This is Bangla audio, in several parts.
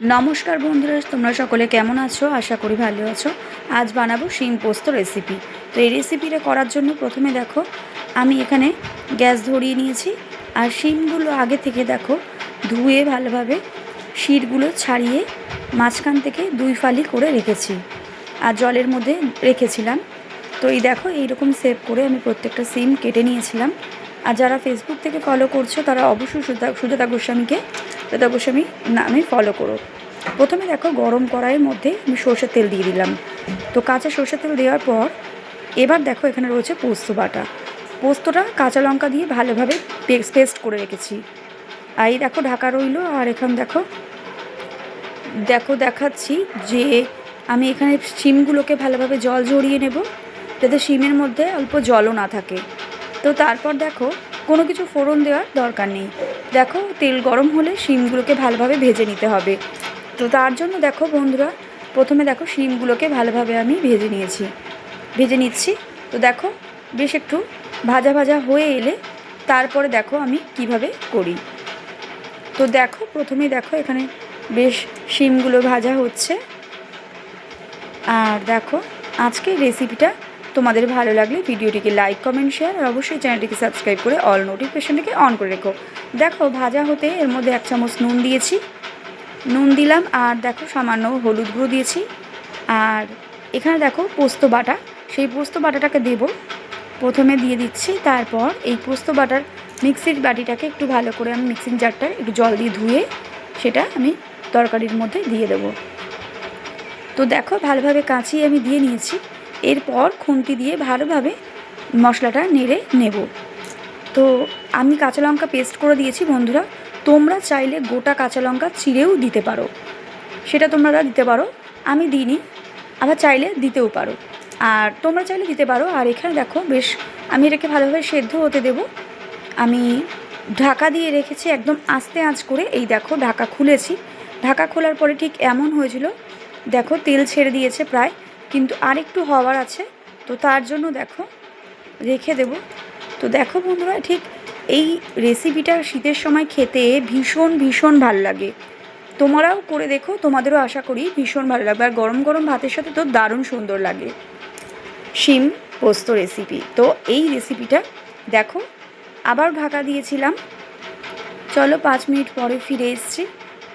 নমস্কার বন্ধুরা, তোমরা সকলে কেমন আছো? আশা করি ভালো আছো। আজ বানাবো শিম পোস্ত রেসিপি তো এই রেসিপিটা করার জন্য প্রথমে দেখো, আমি এখানে গ্যাস ধরিয়ে নিয়েছি। আর শিমগুলো আগে থেকে দেখো, ধুয়ে ভালোভাবে শিরগুলো ছাড়িয়ে মাঝখান থেকে দুই ফালি করে রেখেছি। আর জলের মধ্যে রেখেছিলাম। তো এই দেখো, এইরকম সেভ করে আমি প্রত্যেকটা সিম কেটে নিয়েছিলাম। আর যারা ফেসবুক থেকে ফলো করছ, তারা অবশ্যই সুজা সুজাতা গোস্বামীকে সুজাতা গোস্বামী নামে ফলো করো। প্রথমে দেখো গরম কড়াইয়ের মধ্যে আমি সর্ষের তেল দিয়ে দিলাম। তো কাঁচা সর্ষের তেল দেওয়ার পর এবার দেখো এখানে রয়েছে পোস্ত বাটা। পোস্তটা কাঁচা লঙ্কা দিয়ে ভালোভাবে পেস্ট করে রেখেছি। আর এই দেখো ঢাকা রইল, আর এখন দেখো দেখো দেখাচ্ছি যে আমি এখানে শিমগুলোকে ভালোভাবে জল ঝরিয়ে নেব, যাতে শিমের মধ্যে অল্প জলও না থাকে। তো তারপর দেখো কোনো কিছু ফোড়ন দেওয়ার দরকার নেই। দেখো, তেল গরম হলে শিমগুলোকে ভালোভাবে ভেজে নিতে হবে। তো তার জন্য দেখো বন্ধুরা, প্রথমে দেখো শিমগুলোকে ভালোভাবে আমি ভেজে নিয়েছি। ভেজে নিচ্ছি। তো দেখো, বেশ একটু ভাজা ভাজা হয়ে এলে তারপরে দেখো আমি কীভাবে করি। তো দেখো প্রথমেই দেখো এখানে বেশ শিমগুলো ভাজা হচ্ছে। আর দেখো, আজকের রেসিপিটা তোমাদের ভালো লাগলে ভিডিওটিকে লাইক কমেন্ট শেয়ার আর অবশ্যই চ্যানেলটিকে সাবস্ক্রাইব করে অল নোটিফিকেশনটিকে অন করে রেখো। দেখো, ভাজা হতে এর মধ্যে এক চামচ নুন দিয়েছি। নুন দিলাম, আর দেখো, সামান্য হলুদ গুঁড়ো দিয়েছি। আর এখানে দেখো, পোস্ত বাটা। সেই পোস্ত বাটাটাকে দেব। প্রথমে দিয়ে দিচ্ছি, তারপর এই পোস্ত বাটার মিক্সির বাটিটাকে একটু ভালো করে আমি মিক্সিং জারটা একটু জল দিয়ে ধুয়ে সেটা আমি তরকারির মধ্যে দিয়ে দেবো। তো দেখো, ভালোভাবে কাঁচিয়ে আমি দিয়ে নিয়েছি। এরপর খুন্তি দিয়ে ভালোভাবে মশলাটা নেড়ে নেব। তো আমি কাঁচা লঙ্কা পেস্ট করে দিয়েছি বন্ধুরা। তোমরা চাইলে গোটা কাঁচা লঙ্কা চিড়েও দিতে পারো। সেটা তোমরা দিতে পারো। আমি দিইনি, আবার চাইলে দিতেও পারো। আর তোমরা চাইলে দিতে পারো। আর এখানে দেখো বেশ, আমি এটাকে ভালোভাবে সেদ্ধ হতে দেব। আমি ঢাকা দিয়ে রেখেছি একদম আস্তে আঁচ করে। এই দেখো ঢাকা খুলেছি। ঢাকা খোলার পরে ঠিক এমন হয়েছিল। দেখো তেল ছেড়ে দিয়েছে প্রায়। কিন্তু আরেকটু হওয়ার আছে। তো তার জন্য দেখো, রেখে দেব। তো দেখো বন্ধুরা, ঠিক এই রেসিপিটা শীতের সময় খেতে ভীষণ ভীষণ ভালো লাগে। তোমরাও করে দেখো, তোমাদেরও আশা করি ভীষণ ভালো লাগবে। আর গরম গরম ভাতের সাথে তো দারুণ সুন্দর লাগে। শিম পোস্ত রেসিপি তো এই রেসিপিটা দেখো, আবার ঢাকা দিয়েছিলাম। চলো পাঁচ মিনিট পরে ফিরে এসছি।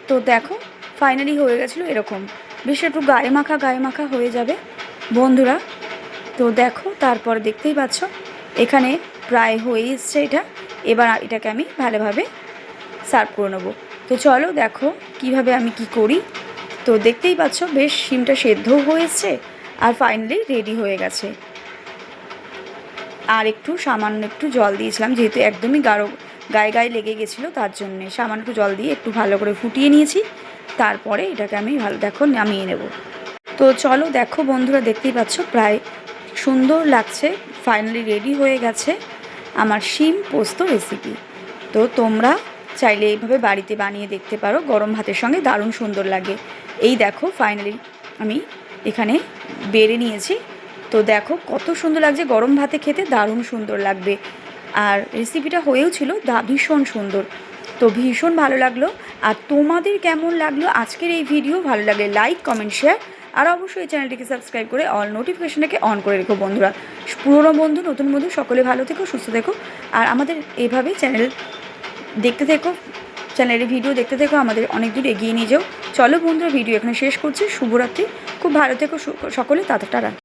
তো দেখো ফাইনালি হয়ে গেছিল এরকম। বেশ একটু গায়ে মাখা গায়ে মাখা হয়ে যাবে। বন্ধুরা, তো দেখো, তারপর দেখতেই পাচ্ছ, এখানে প্রায় হয়ে এসছে এটা। এবার এটাকে আমি ভালোভাবে সার্ভ করে নেব। তো চলো দেখো কীভাবে আমি কি করি। তো দেখতেই পাচ্ছ, বেশ শিমটা সেদ্ধও হয়েছে আর ফাইনালি রেডি হয়ে গেছে। আর একটু সামান্য একটু জল দিয়েছিলাম, যেহেতু একদমই গাঢ় গায়ে গায়ে লেগে গেছিল, তার জন্যে সামান্য একটু জল দিয়ে একটু ভালো করে ফুটিয়ে নিয়েছি। তারপরে এটাকে আমি ভালো, দেখো নামিয়ে নেব। তো চলো দেখো বন্ধুরা, দেখতেই পাচ্ছ প্রায় সুন্দর লাগছে ফাইনালি রেডি হয়ে গেছে আমার শিম পোস্ত রেসিপি তো তোমরা চাইলে এইভাবে বাড়িতে বানিয়ে দেখতে পারো, গরম ভাতের সঙ্গে দারুণ সুন্দর লাগে। এই দেখো ফাইনালি আমি এখানে বেড়ে নিয়েছি। তো দেখো কত সুন্দর লাগছে, গরম ভাতে খেতে দারুণ সুন্দর লাগবে। আর রেসিপিটা হয়েও ছিল দা, ভীষণ সুন্দর। তো ভীষণ ভালো লাগল। আর তোমাদের কেমন লাগল আজকের এই ভিডিও ভালো লাগলে লাইক কমেন্ট শেয়ার আর অবশ্যই চ্যানেলটিকে সাবস্ক্রাইব করে অল নোটিফিকেশনটাকে অন করে রেখো বন্ধুরা। পুরনো বন্ধু, নতুন বন্ধু, সকলে ভালো থেকো, সুস্থ থেকো। আর আমাদের এভাবেই চ্যানেল দেখতে থেকো চ্যানেলের ভিডিও দেখতে থেকো, আমাদের অনেক দূর এগিয়ে নিয়ে যাও। চলো বন্ধুরা ভিডিও এখানে শেষ করছি। শুভরাত্রি। খুব ভালো থেকো সকলে। তাড়াতাড়ি